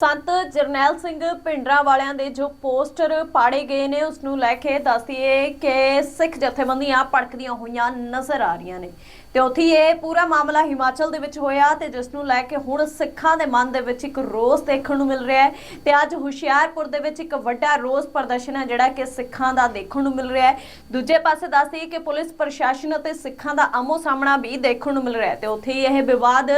ਸੰਤ ਜਰਨੈਲ ਸਿੰਘ ਪਿੰਡਰਾ ਵਾਲਿਆਂ ਦੇ ਜੋ ਪੋਸਟਰ ਪਾੜੇ ਗਏ ਨੇ ਉਸ ਨੂੰ ਲੈ ਕੇ ਦੱਸਦੀਏ ਕਿ ਸਿੱਖ ਜਥੇਬੰਦੀਆਂ ਭੜਕਦੀਆਂ ਹੋਈਆਂ ਨਜ਼ਰ ਆ ਰਹੀਆਂ ਨੇ। ਤੇ ਉੱਥੇ ਹੀ ਇਹ ਪੂਰਾ ਮਾਮਲਾ ਹਿਮਾਚਲ ਦੇ ਵਿੱਚ ਹੋਇਆ ਤੇ ਜਿਸ ਨੂੰ ਲੈ ਕੇ ਹੁਣ ਸਿੱਖਾਂ ਦੇ ਮਨ ਦੇ ਵਿੱਚ ਇੱਕ ਰੋਸ ਦੇਖਣ ਨੂੰ ਮਿਲ ਰਿਹਾ ਹੈ ਤੇ ਅੱਜ ਹੁਸ਼ਿਆਰਪੁਰ ਦੇ ਵਿੱਚ ਇੱਕ ਵੱਡਾ ਰੋਸ ਪ੍ਰਦਰਸ਼ਨ ਹੈ ਜਿਹੜਾ ਕਿ ਸਿੱਖਾਂ ਦਾ ਦੇਖਣ ਨੂੰ ਮਿਲ ਰਿਹਾ ਹੈ। ਦੂਜੇ ਪਾਸੇ ਦੱਸਦੀਏ ਕਿ ਪੁਲਿਸ ਪ੍ਰਸ਼ਾਸਨ ਅਤੇ ਸਿੱਖਾਂ ਦਾ ਆਮੋ ਸਾਹਮਣਾ ਵੀ ਦੇਖਣ ਨੂੰ ਮਿਲ ਰਿਹਾ ਹੈ ਤੇ ਉੱਥੇ ਹੀ ਇਹ ਵਿਵਾਦ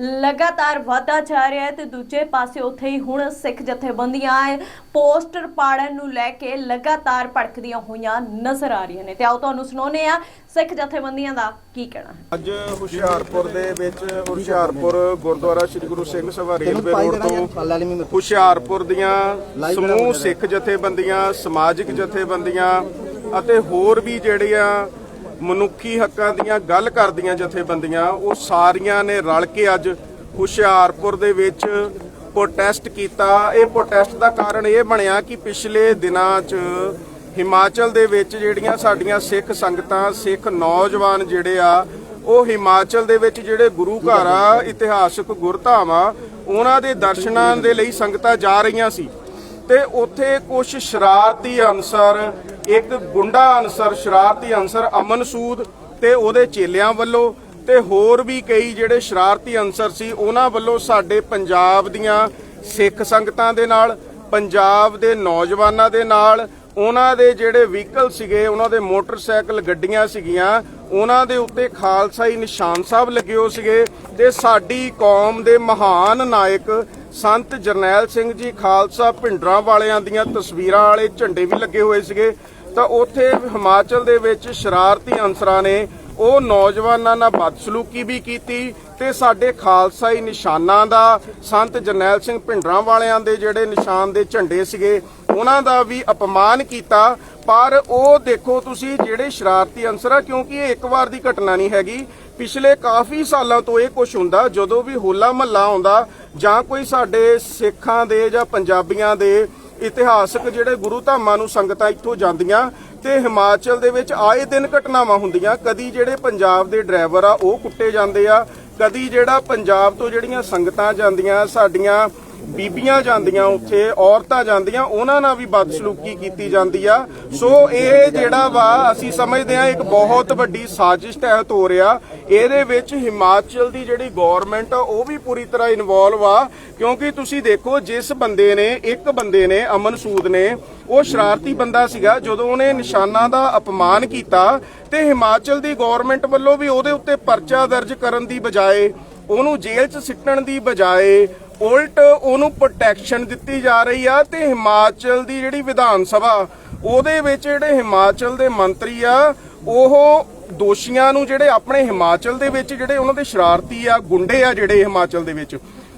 ਲਗਾਤਾਰ ਵਧਦਾ ਜਾ ਰਿਹਾ ਹੈ ਤੇ ਦੂਜੇ ਪਾਸੇ ਉੱਥੇ ਹੀ ਹੁਣ ਸਿੱਖ ਜਥੇਬੰਦੀਆਂ ਪੋਸਟਰ ਪਾੜਨ ਨੂੰ ਲੈ ਕੇ ਲਗਾਤਾਰ ਭੜਕਦੀਆਂ ਹੋਈਆਂ ਨਜ਼ਰ ਆ ਰਹੀਆਂ ਨੇ। ਤੇ ਆਓ ਤੁਹਾਨੂੰ ਸੁਣਾਉਂਦੇ ਆ ਸਿੱਖ ਜਥੇਬੰਦੀਆਂ ਦਾ ਕੀ ਕਹਿਣਾ? ਹੈ ਅੱਜ ਹੁਸ਼ਿਆਰਪੁਰ ਦੇ ਵਿੱਚ ਹੁਸ਼ਿਆਰਪੁਰ ਗੁਰਦੁਆਰਾ ਸ੍ਰੀ ਗੁਰੂ ਸਿੰਘ ਸਭਾ ਰੇਲਵੇ ਰੋਡ ਤੋਂ ਹੁਸ਼ਿਆਰਪੁਰ ਦੀਆਂ ਸਮੂਹ ਸਿੱਖ ਜਥੇਬੰਦੀਆਂ ਸਮਾਜਿਕ ਜਥੇਬੰਦੀਆਂ ਅਤੇ ਹੋਰ ਵੀ ਜਿਹੜੀਆਂ ਮਨੁੱਖੀ ਹੱਕਾਂ ਦੀਆਂ ਗੱਲ ਕਰਦੀਆਂ ਜਥੇਬੰਦੀਆਂ ਉਹ ਸਾਰੀਆਂ ਨੇ ਰਲ ਕੇ ਅੱਜ ਹੁਸ਼ਿਆਰਪੁਰ ਦੇ ਵਿੱਚ ਪ੍ਰੋਟੈਸਟ ਕੀਤਾ। ਇਹ ਪ੍ਰੋਟੈਸਟ ਦਾ ਕਾਰਨ ਇਹ ਬਣਿਆ ਕਿ ਪਿਛਲੇ ਦਿਨਾਂ 'ਚ ਹਿਮਾਚਲ ਦੇ ਵਿੱਚ ਜਿਹੜੀਆਂ ਸਾਡੀਆਂ ਸਿੱਖ ਸੰਗਤਾਂ, ਸਿੱਖ ਨੌਜਵਾਨ ਜਿਹੜੇ ਆ, ਉਹ ਹਿਮਾਚਲ ਦੇ ਵਿੱਚ ਜਿਹੜੇ ਗੁਰੂ ਘਰ ਆ, ਇਤਿਹਾਸਕ ਗੁਰਧਾਮਾਂ ਉਹਨਾਂ ਦੇ ਦਰਸ਼ਨਾਂ ਦੇ ਲਈ ਸੰਗਤਾਂ ਜਾ ਰਹੀਆਂ ਸੀ। ਤੇ ਉੱਥੇ ਕੁਝ ਸ਼ਰਾਰਤੀ ਅਨਸਰ, ਇੱਕ ਗੁੰਡਾ ਅਨਸਰ, ਸ਼ਰਾਰਤੀ ਅਨਸਰ ਅਮਨ ਸੂਦ ਤੇ ਉਹਦੇ ਚੇਲਿਆਂ ਵੱਲੋਂ ਤੇ ਹੋਰ ਵੀ ਕਈ ਜਿਹੜੇ ਸ਼ਰਾਰਤੀ ਅਨਸਰ ਸੀ, ਉਹਨਾਂ ਵੱਲੋਂ ਸਾਡੇ ਪੰਜਾਬ ਦੀਆਂ ਸਿੱਖ ਸੰਗਤਾਂ ਦੇ ਨਾਲ, ਪੰਜਾਬ ਦੇ ਨੌਜਵਾਨਾਂ ਦੇ ਨਾਲ ਉਹਨਾਂ ਦੇ ਜਿਹੜੇ ਵਹੀਕਲ ਸੀਗੇ, ਉਹਨਾਂ ਦੇ ਮੋਟਰਸਾਈਕਲ, ਗੱਡੀਆਂ ਸੀਗੀਆਂ, ਉਹਨਾਂ ਦੇ ਉੱਤੇ ਖਾਲਸਾਈ ਨਿਸ਼ਾਨ ਸਾਹਿਬ ਲੱਗੇ ਹੋ ਸੀਗੇ ਤੇ ਸਾਡੀ ਕੌਮ ਦੇ ਮਹਾਨ ਨਾਇਕ ਸੰਤ ਜਰਨੈਲ ਸਿੰਘ ਜੀ ਖਾਲਸਾ ਭਿੰਡਰਾਂ ਵਾਲਿਆਂ ਦੀਆਂ ਤਸਵੀਰਾਂ ਵਾਲੇ ਝੰਡੇ ਵੀ ਲੱਗੇ ਹੋਏ ਸੀਗੇ। ਤਾਂ ਉੱਥੇ ਹਿਮਾਚਲ ਦੇ ਵਿੱਚ ਸ਼ਰਾਰਤੀ ਅਨਸਰਾਂ ਨੇ ਉਹ ਨੌਜਵਾਨਾਂ ਨਾਲ ਬਦਸਲੂਕੀ ਵੀ ਕੀਤੀ ਤੇ ਸਾਡੇ ਖਾਲਸਾਈ ਨਿਸ਼ਾਨਾਂ ਦਾ, ਸੰਤ ਜਰਨੈਲ ਸਿੰਘ ਭਿੰਡਰਾਂ ਵਾਲਿਆਂ ਦੇ ਜਿਹੜੇ ਨਿਸ਼ਾਨ ਦੇ ਝੰਡੇ ਸੀਗੇ, ਉਹਨਾਂ ਦਾ ਵੀ ਅਪਮਾਨ ਕੀਤਾ। ਪਰ ਉਹ ਦੇਖੋ ਤੁਸੀਂ ਜਿਹੜੇ ਸ਼ਰਾਰਤੀ ਅਨਸਰ ਆ, ਕਿਉਂਕਿ ਇਹ ਇੱਕ ਵਾਰ ਦੀ ਘਟਨਾ ਨਹੀਂ ਹੈਗੀ। ਪਿਛਲੇ ਕਾਫੀ ਸਾਲਾਂ ਤੋਂ ਇਹ ਕੁਝ ਹੁੰਦਾ, ਜਦੋਂ ਵੀ ਹੋਲਾ ਮਹੱਲਾ ਆਉਂਦਾ ਜਾਂ ਕੋਈ ਸਾਡੇ ਸਿੱਖਾਂ ਦੇ ਜਾਂ ਪੰਜਾਬੀਆਂ ਦੇ ਇਤਿਹਾਸਕ ਜਿਹੜੇ ਗੁਰੂ ਧਾਮਾਂ ਨੂੰ ਸੰਗਤਾਂ ਇੱਥੋਂ ਜਾਂਦੀਆਂ ਤੇ ਹਿਮਾਚਲ ਦੇ ਵਿੱਚ ਆਏ ਦਿਨ ਘਟਨਾਵਾਂ ਹੁੰਦੀਆਂ। ਕਦੀ ਜਿਹੜੇ ਪੰਜਾਬ ਦੇ ਡਰਾਈਵਰ ਆ, ਉਹ ਕੁੱਟੇ ਜਾਂਦੇ ਆ। ਕਦੀ ਜਿਹੜਾ ਪੰਜਾਬ ਤੋਂ ਜਿਹੜੀਆਂ ਸੰਗਤਾਂ ਜਾਂਦੀਆਂ, ਸਾਡੀਆਂ ਬੀਬੀਆਂ ਜਾਂਦੀਆਂ ਉੱਥੇ, ਔਰਤਾਂ ਜਾਂਦੀਆਂ, ਉਹਨਾਂ ਨਾਲ ਵੀ ਬਦਸਲੂਕੀ ਕੀਤੀ ਜਾਂਦੀ ਆ। ਸੋ ਇਹ ਜਿਹੜਾ ਵਾ, ਅਸੀਂ ਸਮਝਦੇ ਆ ਇੱਕ ਬਹੁਤ ਵੱਡੀ ਸਾਜ਼ਿਸ਼ ਤਹਿਤ ਹੋ ਰਿਹਾ। ਇਹਦੇ ਵਿੱਚ ਹਿਮਾਚਲ ਦੀ ਜਿਹੜੀ ਗਵਰਨਮੈਂਟ ਆ, ਉਹ ਵੀ ਪੂਰੀ ਤਰ੍ਹਾਂ ਇਨਵੋਲਵ ਆ। ਕਿਉਂਕਿ ਤੁਸੀਂ ਦੇਖੋ, ਜਿਸ ਬੰਦੇ ਨੇ, ਇੱਕ ਬੰਦੇ ਨੇ ਅਮਨ ਸੂਦ ਨੇ, ਉਹ ਸ਼ਰਾਰਤੀ ਬੰਦਾ ਸੀਗਾ, ਜਦੋਂ ਉਹਨੇ ਨਿਸ਼ਾਨਾ ਦਾ ਅਪਮਾਨ ਕੀਤਾ ਤੇ ਹਿਮਾਚਲ ਦੀ ਗਵਰਨਮੈਂਟ ਵੱਲੋਂ ਵੀ ਉਹਦੇ ਉੱਤੇ ਪਰਚਾ ਦਰਜ ਕਰਨ ਦੀ ਬਜਾਏ, ਉਹਨੂੰ ਜੇਲ੍ਹ 'ਚ ਸਿੱਟਣ ਦੀ ਬਜਾਏ ਉਲਟ ਉਹਨੂੰ ਪ੍ਰੋਟੈਕਸ਼ਨ ਦਿੱਤੀ ਜਾ ਰਹੀ ਆ ਤੇ ਹਿਮਾਚਲ ਦੀ ਜਿਹੜੀ ਵਿਧਾਨ ਸਭਾ, ਉਹਦੇ ਵਿੱਚ ਜਿਹੜੇ ਹਿਮਾਚਲ ਦੇ ਮੰਤਰੀ ਆ, ਉਹ ਦੋਸ਼ੀਆਂ ਨੂੰ ਜਿਹੜੇ ਆਪਣੇ ਹਿਮਾਚਲ ਦੇ ਵਿੱਚ ਜਿਹੜੇ ਉਹਨਾਂ ਦੇ ਸ਼ਰਾਰਤੀ ਆ, ਗੁੰਡੇ ਆ ਜਿਹੜੇ ਹਿਮਾਚਲ ਦੇ ਵਿੱਚ,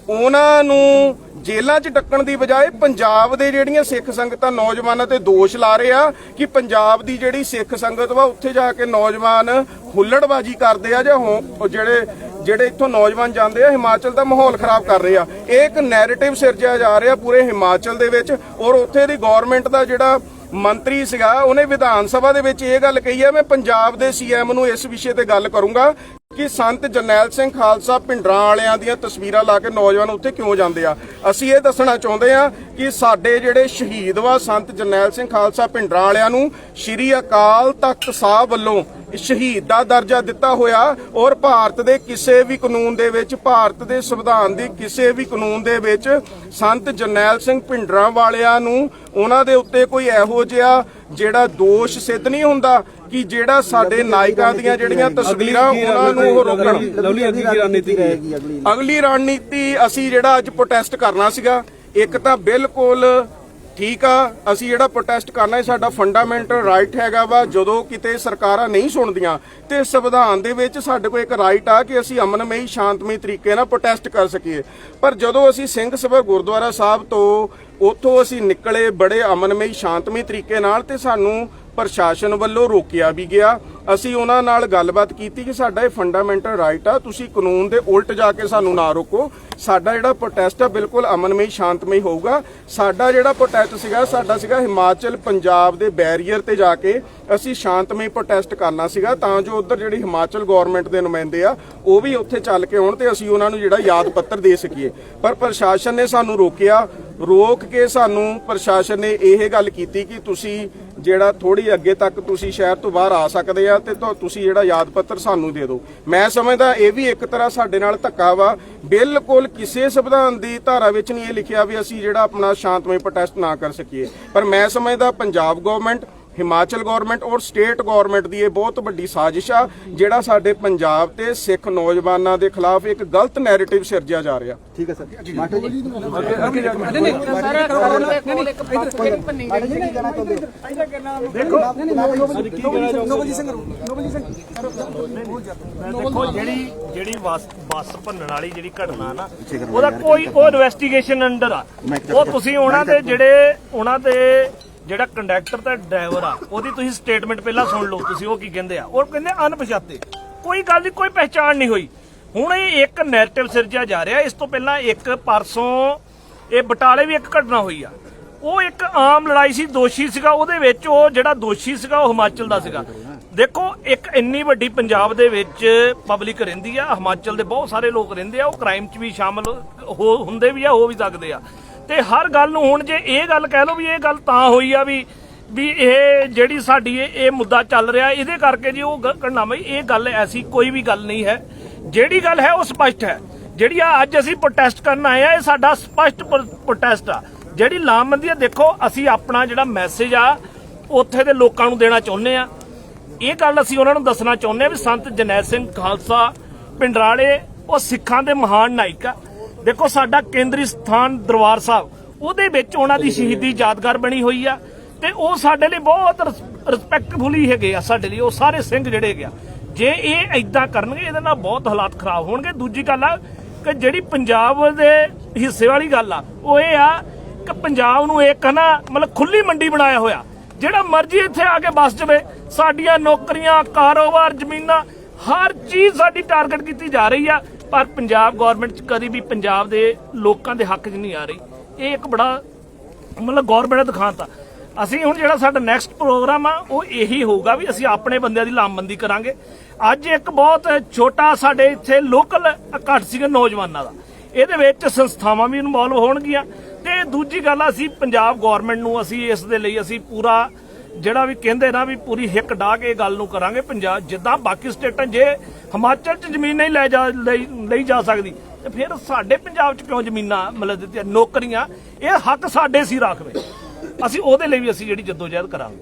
ਉਹਨਾਂ ਨੂੰ ਜੇਲ੍ਹਾਂ 'ਚ ਡੱਕਣ ਦੀ ਬਜਾਏ ਪੰਜਾਬ ਦੇ ਜਿਹੜੀਆਂ ਸਿੱਖ ਸੰਗਤਾਂ ਨੌਜਵਾਨਾਂ ਤੇ ਦੋਸ਼ ਲਾ ਰਹੇ ਆ ਕਿ ਪੰਜਾਬ ਦੀ ਜਿਹੜੀ ਸਿੱਖ ਸੰਗਤ ਵਾ, ਉੱਥੇ ਜਾ ਕੇ ਨੌਜਵਾਨ ਹੁੱਲੜਬਾਜੀ ਕਰਦੇ ਆ ਜਾਂ ਜਿਹੜੇ ਜਿਹੜੇ ਇੱਥੋਂ ਨੌਜਵਾਨ ਜਾਂਦੇ ਆ, ਹਿਮਾਚਲ ਦਾ ਮਾਹੌਲ ਖਰਾਬ ਕਰ ਰਹੇ ਆ। ਇਹ ਇੱਕ ਨੈਰੇਟਿਵ ਸਿਰਜਿਆ ਜਾ ਰਿਹਾ ਪੂਰੇ ਹਿਮਾਚਲ ਦੇ ਵਿੱਚ ਔਰ ਉੱਥੇ ਦੀ ਗਵਰਨਮੈਂਟ ਦਾ ਜਿਹੜਾ ਮੰਤਰੀ ਸੀਗਾ, ਉਹਨੇ ਵਿਧਾਨ ਸਭਾ ਦੇ ਵਿੱਚ ਇਹ ਗੱਲ ਕਹੀ ਹੈ ਮੈਂ ਪੰਜਾਬ ਦੇ ਸੀਐਮ ਨੂੰ ਇਸ ਵਿਸ਼ੇ ਤੇ ਗੱਲ ਕਰੂੰਗਾ ਕਿ ਸੰਤ ਜਰਨੈਲ ਸਿੰਘ ਖਾਲਸਾ ਪਿੰਡਰਾਂ ਵਾਲਿਆਂ ਦੀਆਂ ਤਸਵੀਰਾਂ ਲਾ ਕੇ ਨੌਜਵਾਨ ਉੱਥੇ ਕਿਉਂ ਜਾਂਦੇ ਆ। ਅਸੀਂ ਇਹ ਦੱਸਣਾ ਚਾਹੁੰਦੇ ਆ ਕਿ ਸਾਡੇ ਜਿਹੜੇ ਸ਼ਹੀਦ ਵਾ ਸੰਤ ਜਰਨੈਲ ਸਿੰਘ ਖਾਲਸਾ ਪਿੰਡਰਾਂ ਵਾਲਿਆਂ ਨੂੰ, ਸ਼੍ਰੀ ਅਕਾਲ ਤਖਤ ਸਾਹਿਬ ਵੱਲੋਂ ਸ਼ਹੀਦ ਦਾ ਦਰਜਾ ਦਿੱਤਾ ਹੋਇਆ ਔਰ ਭਾਰਤ ਦੇ ਕਿਸੇ ਵੀ ਕਾਨੂੰਨ ਦੇ ਵਿੱਚ ਭਾਰਤ ਦੇ ਸੰਵਿਧਾਨ ਦੀ ਕਿਸੇ ਵੀ ਕਾਨੂੰਨ ਦੇ ਵਿੱਚ ਸੰਤ ਜਰਨੈਲ ਸਿੰਘ ਭਿੰਡਰਾਂ ਵਾਲਿਆਂ ਨੂੰ ਉਹਨਾਂ ਦੇ ਉੱਤੇ ਕੋਈ ਇਹੋ ਜਿਹਾ ਜਿਹੜਾ ਦੋਸ਼ ਸਿੱਧ ਨਹੀਂ ਹੁੰਦਾ ਕਿ ਜਿਹੜਾ ਸਾਡੇ ਨਾਇਕਾਂ ਦੀਆਂ ਜਿਹੜੀਆਂ ਤਸਵੀਰਾਂ ਉਹਨਾਂ ਨੂੰ ਉਹ ਰੋਕਣ। ਲਵਲੀ ਰਣਨੀਤੀ ਅਗਲੀ ਰਣਨੀਤੀ ਅਸੀਂ ਜਿਹੜਾ ਅੱਜ ਪ੍ਰੋਟੈਸਟ ਕਰਨਾ ਸੀਗਾ ਇੱਕ ਤਾਂ ਬਿਲਕੁਲ ਠੀਕ ਆ, ਅਸੀਂ ਜਿਹੜਾ ਪ੍ਰੋਟੈਸਟ ਕਰਨਾ ਹੈ ਸਾਡਾ ਫੰਡਾਮੈਂਟਲ ਰਾਈਟ ਹੈਗਾ ਵਾ, ਜਦੋਂ ਕਿਤੇ ਸਰਕਾਰਾਂ ਨਹੀਂ ਸੁਣਦੀਆਂ, ਤੇ ਸੰਵਿਧਾਨ ਦੇ ਵਿੱਚ ਸਾਡੇ ਕੋਲ ਇੱਕ ਰਾਈਟ ਆ ਕਿ ਅਸੀਂ ਅਮਨਮਈ, ਸ਼ਾਂਤਮਈ ਤਰੀਕੇ ਨਾਲ ਪ੍ਰੋਟੈਸਟ ਕਰ ਸਕੀਏ। ਪਰ ਜਦੋਂ ਅਸੀਂ ਸਿੰਘ ਸਭਾ ਗੁਰਦੁਆਰਾ ਸਾਹਿਬ ਤੋਂ ਉੱਥੋਂ ਅਸੀਂ ਨਿਕਲੇ ਬੜੇ ਅਮਨਮਈ, ਸ਼ਾਂਤਮਈ ਤਰੀਕੇ ਨਾਲ, ਤੇ ਸਾਨੂੰ ਪ੍ਰਸ਼ਾਸਨ ਵੱਲੋਂ ਰੋਕਿਆ ਵੀ ਗਿਆ ਅਸੀਂ ਉਹਨਾਂ ਨਾਲ ਗੱਲਬਾਤ ਕੀਤੀ ਕਿ ਸਾਡਾ ਇਹ ਫੰਡਾਮੈਂਟਲ ਰਾਈਟ ਆ, ਤੁਸੀਂ ਕਾਨੂੰਨ ਦੇ ਉਲਟ ਜਾ ਕੇ ਸਾਨੂੰ ਨਾ ਰੋਕੋ। ਸਾਡਾ ਜਿਹੜਾ ਪ੍ਰੋਟੈਸਟ ਆ, ਬਿਲਕੁਲ ਅਮਨਮਈ, ਸ਼ਾਂਤਮਈ ਹੋਊਗਾ। ਸਾਡਾ ਜਿਹੜਾ ਪ੍ਰੋਟੈਸਟ ਸੀਗਾ, ਸਾਡਾ ਸੀਗਾ ਹਿਮਾਚਲ ਪੰਜਾਬ ਦੇ ਬੈਰੀਅਰ ਤੇ ਜਾ ਕੇ ਅਸੀਂ ਸ਼ਾਂਤਮਈ ਪ੍ਰੋਟੈਸਟ ਕਰਨਾ ਸੀਗਾ, ਤਾਂ ਜੋ ਉਧਰ ਜਿਹੜੀ ਹਿਮਾਚਲ ਗਵਰਨਮੈਂਟ ਦੇ ਨੁਮਾਇੰਦੇ ਆ, ਉਹ ਵੀ ਉੱਥੇ ਚੱਲ ਕੇ ਆਉਣ ਤੇ ਅਸੀਂ ਉਹਨਾਂ ਨੂੰ ਜਿਹੜਾ ਯਾਦ ਪੱਤਰ ਦੇ ਸਕੀਏ। ਪਰ ਪ੍ਰਸ਼ਾਸਨ ਨੇ ਸਾਨੂੰ ਰੋਕਿਆ। ਰੋਕ ਕੇ ਸਾਨੂੰ ਪ੍ਰਸ਼ਾਸਨ ਨੇ ਇਹ ਗੱਲ ਕੀਤੀ ਕਿ ਤੁਸੀਂ ਜਿਹੜਾ ਥੋੜੀ ਅੱਗੇ ਤੱਕ ਤੁਸੀਂ ਸ਼ਹਿਰ ਤੋਂ ਬਾਹਰ ਆ ਸਕਦੇ ਆ ਤੇ ਤੁ- ਤੁਸੀਂ ਜਿਹੜਾ ਯਾਦ ਪੱਤਰ ਸਾਨੂੰ ਦੇ ਦਿਓ। ਮੈਂ ਸਮਝਦਾ ਇਹ ਵੀ ਇੱਕ ਤਰ੍ਹਾਂ ਸਾਡੇ ਨਾਲ ਧੱਕਾ ਵਾ। ਬਿਲਕੁਲ ਕਿਸੇ ਸੰਵਿਧਾਨ ਦੀ ਧਾਰਾ ਵਿੱਚ ਨਹੀਂ ਇਹ ਲਿਖਿਆ ਵੀ ਅਸੀਂ ਜਿਹੜਾ ਆਪਣਾ ਸ਼ਾਂਤਮਈ ਪ੍ਰੋਟੈਸਟ ਨਾ ਕਰ ਸਕੀਏ। ਪਰ ਮੈਂ ਸਮਝਦਾ ਪੰਜਾਬ ਗਵਰਨਮੈਂਟ ਹਿਮਾਚਲ ਗਵਰਨਮੈਂਟ ਔਰ ਸਟੇਟ ਗਵਰਨਮੈਂਟ ਦੀ ਇਹ ਬਹੁਤ ਵੱਡੀ ਸਾਜ਼ਿਸ਼ ਆ ਜਿਹੜਾ ਸਾਡੇ ਪੰਜਾਬ ਤੇ ਸਿੱਖ ਨੌਜਵਾਨਾਂ ਦੇ ਖਿਲਾਫ ਇੱਕ ਗਲਤ ਨੈਰੇਟਿਵ ਸਿਰਜਿਆ ਜਾ ਰਿਹਾ। ਠੀਕ ਹੈ ਸਰ। ਮਾਟੋ ਜੀ ਦੇਖੋ ਜਿਹੜੀ ਜਿਹੜੀ ਬੱਸ ਬੱਸ ਭੰਨਣ ਵਾਲੀ ਜਿਹੜੀ ਘਟਨਾ ਨਾ ਉਹਦਾ ਕੋਈ ਉਹ ਇਨਵੈਸਟੀਗੇਸ਼ਨ ਅੰਡਰ ਆ। ਉਹ ਤੁਸੀਂ ਉਹਨਾਂ ਦੇ ਜਿਹੜੇ ਉਹਨਾਂ ਦੇ ਜਿਹੜਾ ਕੰਡਕਟਰ ਤੇ ਡਰਾਈਵਰ ਆ, ਉਹਦੀ ਤੁਸੀਂ ਸਟੇਟਮੈਂਟ ਪਹਿਲਾਂ ਸੁਣ ਲਓ, ਤੁਸੀਂ ਉਹ ਕੀ ਕਹਿੰਦੇ ਆ। ਉਹ ਕਹਿੰਦੇ ਅਣਪਛਾਤੇ। ਕੋਈ ਗੱਲ ਦੀ ਕੋਈ ਪਹਿਚਾਣ ਨਹੀਂ ਹੋਈ। ਹੁਣ ਇਹ ਇੱਕ ਨੈਰੇਟਿਵ ਸਿਰਜਿਆ ਜਾ ਰਿਹਾ, ਇਸ ਤੋਂ ਪਹਿਲਾਂ ਇੱਕ ਪਰਸੋਂ ਇਹ ਬਟਾਲੇ ਵੀ ਇੱਕ ਘਟਨਾ ਹੋਈ ਆ। ਉਹ ਇੱਕ ਆਮ ਲੜਾਈ ਸੀ, ਦੋਸ਼ੀ ਸੀਗਾ, ਉਹਦੇ ਵਿੱਚ ਉਹ ਜਿਹੜਾ ਦੋਸ਼ੀ ਸੀਗਾ, ਉਹ ਹਿਮਾਚਲ ਦਾ ਸੀਗਾ। ਦੇਖੋ, ਇੱਕ ਇੰਨੀ ਵੱਡੀ ਪੰਜਾਬ ਦੇ ਵਿੱਚ ਪਬਲਿਕ ਰਹਿੰਦੀ ਆ, ਹਿਮਾਚਲ ਦੇ ਬਹੁਤ ਸਾਰੇ ਲੋਕ ਰਹਿੰਦੇ ਆ, ਉਹ ਕ੍ਰਾਈਮ 'ਚ ਵੀ ਸ਼ਾਮਲ ਹੋ ਹੁੰਦੇ ਵੀ ਆ ਹੋ ਵੀ ਸਕਦੇ ਆ। ਤੇ ਹਰ ਗੱਲ ਨੂੰ ਹੁਣ ਜੇ ਇਹ ਗੱਲ ਕਹਿ ਲਓ ਵੀ ਇਹ ਗੱਲ ਤਾਂ ਹੋਈ ਆ ਵੀ ਵੀ ਇਹ ਜਿਹੜੀ ਸਾਡੀ ਇਹ ਮੁੱਦਾ ਚੱਲ ਰਿਹਾ, ਇਹਦੇ ਕਰਕੇ ਜੀ ਉਹ ਕਰਨਾ ਬਈ ਇਹ ਗੱਲ ਐਸੀ ਕੋਈ ਵੀ ਗੱਲ ਨਹੀਂ ਹੈ। ਜਿਹੜੀ ਗੱਲ ਹੈ ਉਹ ਸਪਸ਼ਟ ਹੈ। ਜਿਹੜੀ ਆ ਅੱਜ ਅਸੀਂ ਪ੍ਰੋਟੈਸਟ ਕਰਨ ਆਏ ਆ, ਇਹ ਸਾਡਾ ਸਪਸ਼ਟ ਪ੍ਰੋਟੈਸਟ ਆ। ਜਿਹੜੀ ਲਾਮਬੰਦੀ ਆ, ਦੇਖੋ, ਅਸੀਂ ਆਪਣਾ ਜਿਹੜਾ ਮੈਸੇਜ ਆ, ਉੱਥੇ ਦੇ ਲੋਕਾਂ ਨੂੰ ਦੇਣਾ ਚਾਹੁੰਦੇ ਆ। ਇਹ ਗੱਲ ਅਸੀਂ ਉਹਨਾਂ ਨੂੰ ਦੱਸਣਾ ਚਾਹੁੰਦੇ ਆ ਵੀ ਸੰਤ ਜਨੈਦ ਸਿੰਘ ਖਾਲਸਾ ਪਿੰਡਰਾਲੇ ਉਹ ਸਿੱਖਾਂ ਦੇ ਮਹਾਨ ਨਾਇਕ ਆ। ਦੇਖੋ, ਸਾਡਾ ਕੇਂਦਰੀ ਸਥਾਨ ਦਰਬਾਰ ਸਾਹਿਬ, ਉਹਦੇ ਵਿੱਚ ਉਹਨਾਂ ਦੀ ਸ਼ਹੀਦੀ ਯਾਦਗਾਰ ਬਣੀ ਹੋਈ ਆ ਤੇ ਉਹ ਸਾਡੇ ਲਈ ਬਹੁਤ ਰਿਸਪੈਕਟਫੁਲੀ ਹੈਗੇ ਆ ਸਾਡੇ ਲਈ, ਉਹ ਸਾਰੇ ਸਿੰਘ ਜਿਹੜੇ ਹੈਗੇ ਆ। ਜੇ ਇਹ ਐਦਾਂ ਕਰਨਗੇ, ਇਹਦੇ ਨਾਲ ਬਹੁਤ ਹਾਲਾਤ ਖਰਾਬ ਹੋਣਗੇ। ਦੂਜੀ ਗੱਲ ਆ ਕਿ ਜਿਹੜੀ ਪੰਜਾਬ ਦੇ ਹਿੱਸੇ ਵਾਲੀ ਗੱਲ ਆ, ਉਹ ਇਹ ਆ ਕਿ ਪੰਜਾਬ ਨੂੰ ਇੱਕ ਨਾ ਮਤਲਬ ਖੁੱਲੀ ਮੰਡੀ ਬਣਾਇਆ ਹੋਇਆ, ਜਿਹੜਾ ਮਰਜ਼ੀ ਇੱਥੇ ਆ ਕੇ ਬਸ ਜਾਵੇ, ਸਾਡੀਆਂ ਨੌਕਰੀਆਂ, ਕਾਰੋਬਾਰ, ਜ਼ਮੀਨਾਂ, ਹਰ ਚੀਜ਼ ਸਾਡੀ ਟਾਰਗੇਟ ਕੀਤੀ ਜਾ ਰਹੀ ਆ। ਪਰ ਪੰਜਾਬ ਗਵਰਨਮੈਂਟ ਚ ਕਦੀ ਵੀ ਪੰਜਾਬ ਦੇ ਲੋਕਾਂ ਦੇ ਹੱਕ 'ਚ ਨਹੀਂ ਆ ਰਹੀ। ਇਹ ਇੱਕ ਬੜਾ ਮਤਲਬ ਗਵਰਨਮੈਂਟ ਨੇ ਦਿਖਾਤਾ। ਅਸੀਂ ਹੁਣ ਜਿਹੜਾ ਸਾਡਾ ਨੈਕਸਟ ਪ੍ਰੋਗਰਾਮ ਆ, ਉਹ ਇਹੀ ਹੋਊਗਾ ਵੀ ਅਸੀਂ ਆਪਣੇ ਬੰਦਿਆਂ ਦੀ ਲਾਮਬੰਦੀ ਕਰਾਂਗੇ। ਅੱਜ ਇੱਕ ਬਹੁਤ ਛੋਟਾ ਸਾਡੇ ਇੱਥੇ ਲੋਕਲ ਇਕੱਠ ਸੀਗਾ ਨੌਜਵਾਨਾਂ ਦਾ। ਇਹਦੇ ਵਿੱਚ ਸੰਸਥਾਵਾਂ ਵੀ ਇਨਵੋਲਵ ਹੋਣਗੀਆਂ। ਤੇ ਦੂਜੀ ਗੱਲ ਅਸੀਂ ਪੰਜਾਬ ਗਵਰਨਮੈਂਟ ਨੂੰ ਅਸੀਂ ਇਸ ਦੇ ਲਈ ਅਸੀਂ ਪੂਰਾ ਜਿਹੜਾ ਵੀ ਕਹਿੰਦੇ ਨਾ ਵੀ ਪੂਰੀ ਹਿੱਕ ਢਾ ਕੇ ਇਹ ਗੱਲ ਨੂੰ ਕਰਾਂਗੇ, ਪੰਜਾਬ ਜਿੱਦਾਂ ਬਾਕੀ ਸਟੇਟਾਂ ਜੇ ਹਿਮਾਚਲ 'ਚ ਜ਼ਮੀਨ ਨਹੀਂ ਲੈ ਜਾ, ਲਈ ਲਈ ਜਾ ਸਕਦੀ, ਤੇ ਫਿਰ ਸਾਡੇ ਪੰਜਾਬ 'ਚ ਕਿਉਂ ਜ਼ਮੀਨਾਂ ਮਤਲਬ ਦਿੱਤੀਆਂ, ਨੌਕਰੀਆਂ, ਇਹ ਹੱਕ ਸਾਡੇ ਸੀ ਰਾਖਵੇਂ ਅਸੀਂ ਉਹਦੇ ਲਈ ਵੀ ਅਸੀਂ ਜਿਹੜੀ ਜਦੋਜਹਿਦ ਕਰਾਂਗੇ।